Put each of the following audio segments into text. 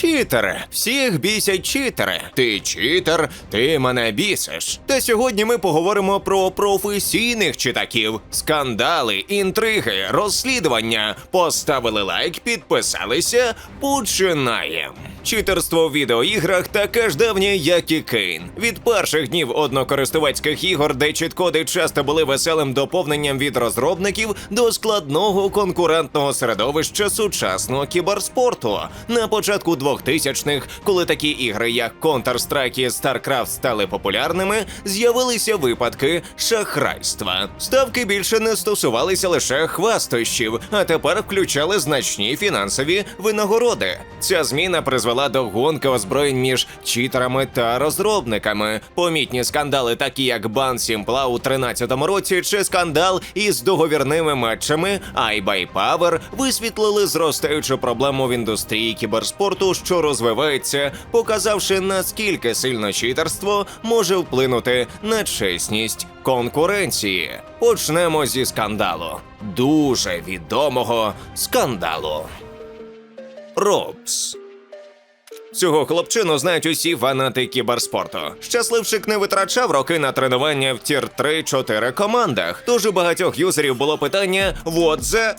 Читери, всіх бісять читери. Ти читер, ти мене бісиш. Та сьогодні ми поговоримо про професійних читаків, скандали, інтриги, розслідування. Поставили лайк, підписалися. Починаємо. Читерство в відеоіграх таке ж давнє, як і Кейн. Від перших днів однокористувацьких ігор, де чіткоди часто були веселим доповненням від розробників до складного конкурентного середовища сучасного кіберспорту. На початку 2000-х, коли такі ігри, як Counter-Strike і StarCraft стали популярними, з'явилися випадки шахрайства. Ставки більше не стосувалися лише хвастощів, а тепер включали значні фінансові винагороди. Ця зміна призвела до гонки озброєнь між читерами та розробниками. Помітні скандали, такі як бан Сімпла у 13-му році, чи скандал із договірними матчами iBuyPower висвітлили зростаючу проблему в індустрії кіберспорту, що розвивається, показавши наскільки сильно читерство може вплинути на чесність конкуренції. Почнемо зі скандалу. Дуже відомого скандалу. Робс. Цього хлопчину знають усі фанати кіберспорту. Щасливчик не витрачав роки на тренування в тір 3-4 командах. Тож у багатьох юзерів було питання: «What the...»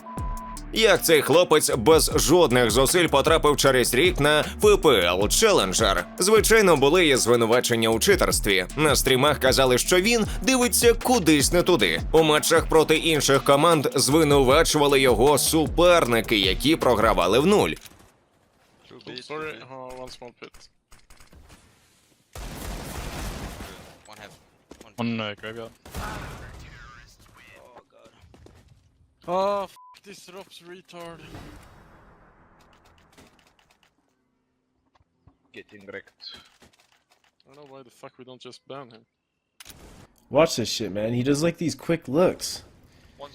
Як цей хлопець без жодних зусиль потрапив через рік на FPL Challenger? Звичайно, були і звинувачення у читерстві. На стрімах казали, що він дивиться кудись не туди. У матчах проти інших команд звинувачували його суперники, які програвали в нуль. Sorry, uh, one small pit. One uh, graveyard. Oh, f this Rops retard. Getting wrecked. I don't know why the fuck we don't just ban him. Watch this shit, man. He does like these quick looks.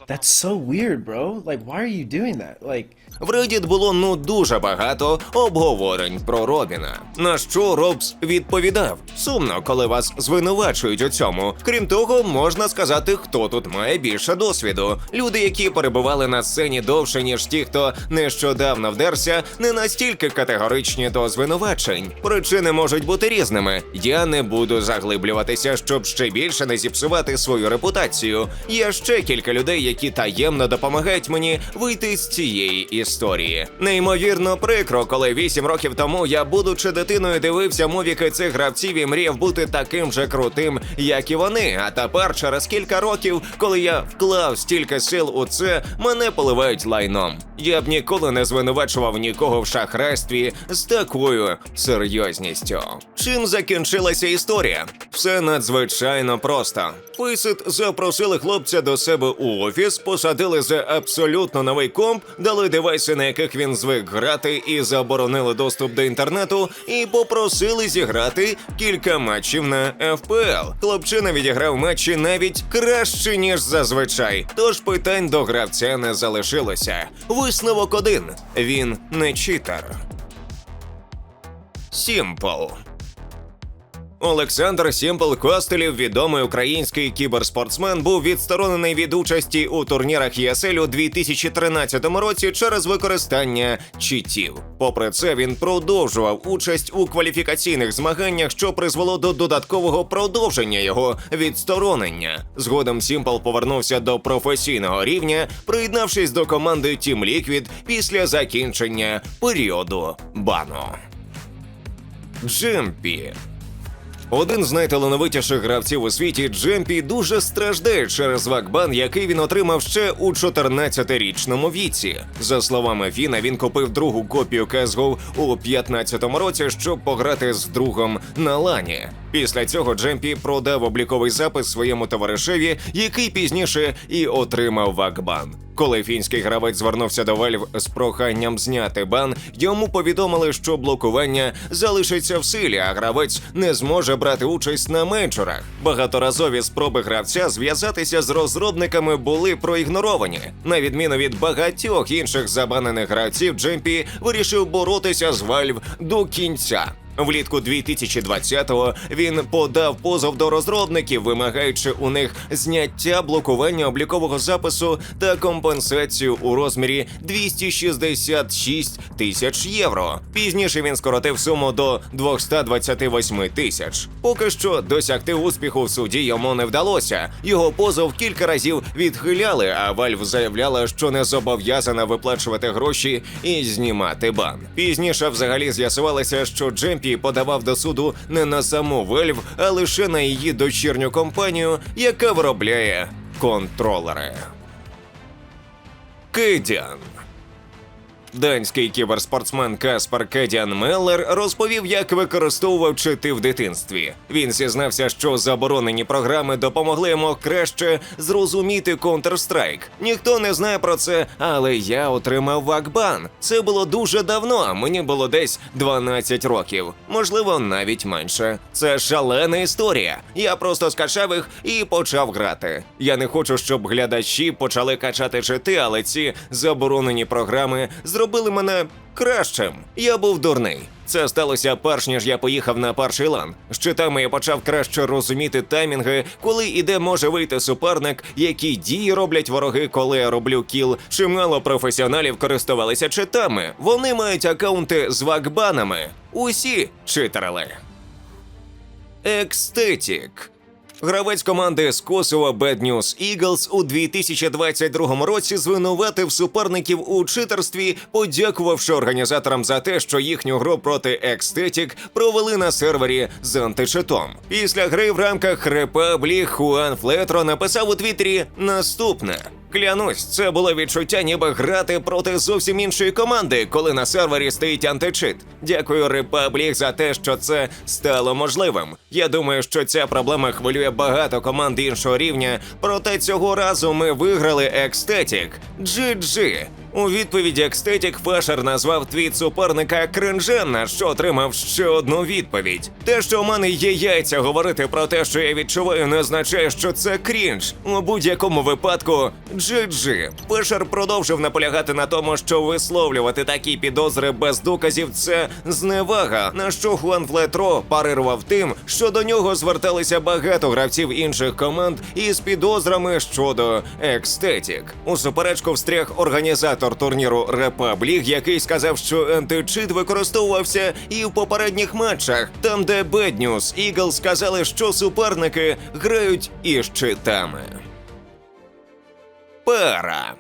That's so weird, bro. Like, why are you doing that? Like, В Reddit було ну дуже багато обговорень про Робіна. На що Робс відповідав: сумно, коли вас звинувачують у цьому. Крім того, можна сказати, хто тут має більше досвіду. Люди, які перебували на сцені довше, ніж ті, хто нещодавно вдерся, не настільки категоричні до звинувачень. Причини можуть бути різними. Я не буду заглиблюватися, щоб ще більше не зіпсувати свою репутацію. Є ще кілька людей, які таємно допомагають мені вийти з цієї історії. Неймовірно прикро, коли вісім років тому я, будучи дитиною, дивився мувіки цих гравців і мріяв бути таким же крутим, як і вони. А тепер, через кілька років, коли я вклав стільки сил у це, мене поливають лайном. Я б ніколи не звинувачував нікого в шахрайстві з такою серйозністю. Чим закінчилася історія? Все надзвичайно просто. Фейсит запросили хлопця до себе у офіс, посадили за абсолютно новий комп, дали девайси, на яких він звик грати, і заборонили доступ до інтернету, і попросили зіграти кілька матчів на FPL. Хлопчина відіграв матчі навіть краще ніж зазвичай. Тож питань до гравця не залишилося. Висновок один: він не читер. Сімпл. Олександр Сімпл Костелів, відомий український кіберспортсмен, був відсторонений від участі у турнірах ЄСЛ у 2013 році через використання читів. Попри це, він продовжував участь у кваліфікаційних змаганнях, що призвело до додаткового продовження його відсторонення. Згодом Сімпл повернувся до професійного рівня, приєднавшись до команди Team Liquid після закінчення періоду бану. Джемпі один з найталановитіших гравців у світі Джемпі дуже страждає через вакбан, який він отримав ще у 14-річному віці. За словами Фіна, він купив другу копію CSGO у 15-му році, щоб пограти з другом на лані. Після цього Джемпі продав обліковий запис своєму товаришеві, який пізніше і отримав вакбан. Коли фінський гравець звернувся до Valve з проханням зняти бан, йому повідомили, що блокування залишиться в силі, а гравець не зможе брати участь на меншорах. Багаторазові спроби гравця зв'язатися з розробниками були проігноровані. На відміну від багатьох інших забанених гравців, Джемпі вирішив боротися з Valve до кінця. Влітку 2020-го він подав позов до розробників, вимагаючи у них зняття блокування облікового запису та компенсацію у розмірі 266 тисяч євро. Пізніше він скоротив суму до 228 тисяч. Поки що досягти успіху в суді йому не вдалося. Його позов кілька разів відхиляли, а Valve заявляла, що не зобов'язана виплачувати гроші і знімати бан. Пізніше взагалі з'ясувалося, що Джемпі подавав до суду не на саму Вельв, а лише на її дочірню компанію, яка виробляє контролери. Кидян. Данський кіберспортсмен Каспар Кедіан Меллер розповів, як використовував чити в дитинстві. Він зізнався, що заборонені програми допомогли йому краще зрозуміти Counter-Strike. Ніхто не знає про це, але я отримав вакбан. Це було дуже давно. Мені було десь 12 років, можливо, навіть менше. Це шалена історія. Я просто скачав їх і почав грати. Я не хочу, щоб глядачі почали качати чити, але ці заборонені програми зробили мене кращим. Я був дурний. Це сталося перш ніж я поїхав на перший лан. З читами я почав краще розуміти таймінги, коли і де може вийти суперник, які дії роблять вороги, коли я роблю кіл. Чимало професіоналів користувалися читами. Вони мають акаунти з вакбанами. Усі читерили. Екстетік. Гравець команди з Косова Bad News Eagles у 2022 році звинуватив суперників у читерстві, подякувавши організаторам за те, що їхню гру проти Екстетік провели на сервері з античитом. Після гри в рамках Репаблі Хуан Флетро написав у Твіттері наступне. Клянусь, це було відчуття, ніби грати проти зовсім іншої команди, коли на сервері стоїть античит. Дякую Republic за те, що це стало можливим. Я думаю, що ця проблема хвилює багато команд іншого рівня, проте цього разу ми виграли екстетік. GG. У відповіді Ecstatic Фашер назвав твіт суперника кринжем, на що отримав ще одну відповідь. Те, що у мене є яйця говорити про те, що я відчуваю, не означає, що це крінж. У будь-якому випадку GG. Фешер продовжив наполягати на тому, що висловлювати такі підозри без доказів це зневага. На що Хуан Флетро парирував тим, що до нього зверталися багато гравців інших команд із підозрами щодо Ecstatic. У суперечку встряг організатор турніру Republic, який сказав, що античит використовувався і в попередніх матчах, там де News Eagles сказали, що суперники грають із читами. Пара.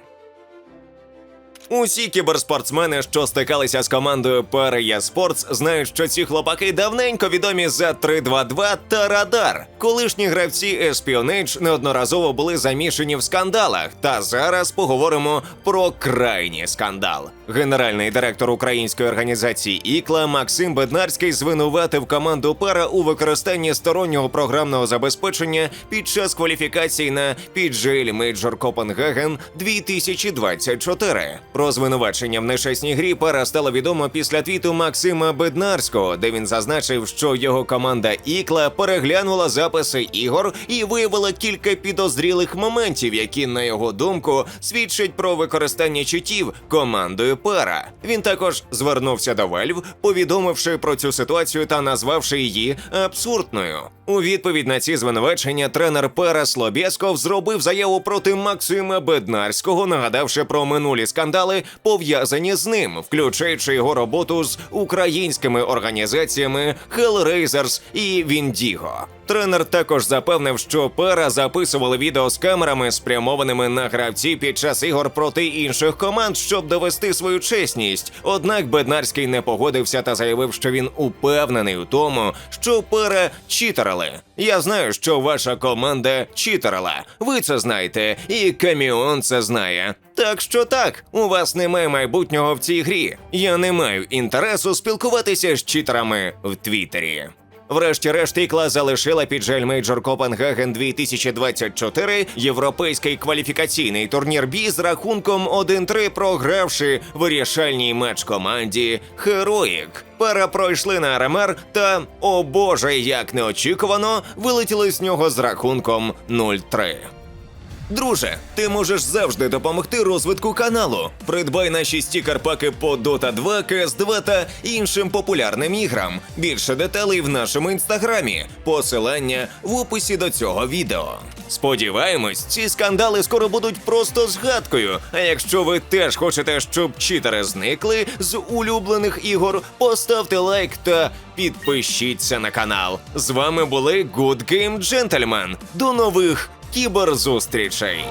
Усі кіберспортсмени, що стикалися з командою Para Sports, знають, що ці хлопаки давненько відомі за 322 та Радар. Колишні гравці Espionage неодноразово були замішані в скандалах. Та зараз поговоримо про крайній скандал. Генеральний директор української організації Ікла Максим Беднарський звинуватив команду Пара у використанні стороннього програмного забезпечення під час кваліфікації на PGL Major Copenhagen 2024. Про звинувачення в нещасній грі пара стало відомо після твіту Максима Беднарського, де він зазначив, що його команда Ікла переглянула записи ігор і виявила кілька підозрілих моментів, які, на його думку, свідчать про використання читів командою пара. Він також звернувся до Valve, повідомивши про цю ситуацію та назвавши її абсурдною. У відповідь на ці звинувачення тренер Пера Слобєсков зробив заяву проти Максима Беднарського, нагадавши про минулі скандали, пов'язані з ним, включаючи його роботу з українськими організаціями Hellraisers і Віндіго. Тренер також запевнив, що пара записували відео з камерами, спрямованими на гравців під час ігор проти інших команд, щоб довести свою чесність. Однак Беднарський не погодився та заявив, що він упевнений у тому, що пара читерили. Я знаю, що ваша команда читерила. Ви це знаєте, і Каміон це знає. Так що так, у вас немає майбутнього в цій грі. Я не маю інтересу спілкуватися з читерами в Твіттері. Врешті-решт Ікла залишила піджель Мейджор Копенгаген 2024 європейський кваліфікаційний турнір бі з рахунком 1-3, програвши вирішальний матч команді Хероїк. Пара пройшли на РМР та, о боже, як неочікувано, вилетіли з нього з рахунком 0-3. Друже, ти можеш завжди допомогти розвитку каналу. Придбай наші стікер-паки по Dota 2, CS 2 та іншим популярним іграм. Більше деталей в нашому інстаграмі. Посилання в описі до цього відео. Сподіваємось, ці скандали скоро будуть просто згадкою. А якщо ви теж хочете, щоб читери зникли з улюблених ігор, поставте лайк та підпишіться на канал. З вами були Good Game Gentlemen. До нових кіберзустрічей!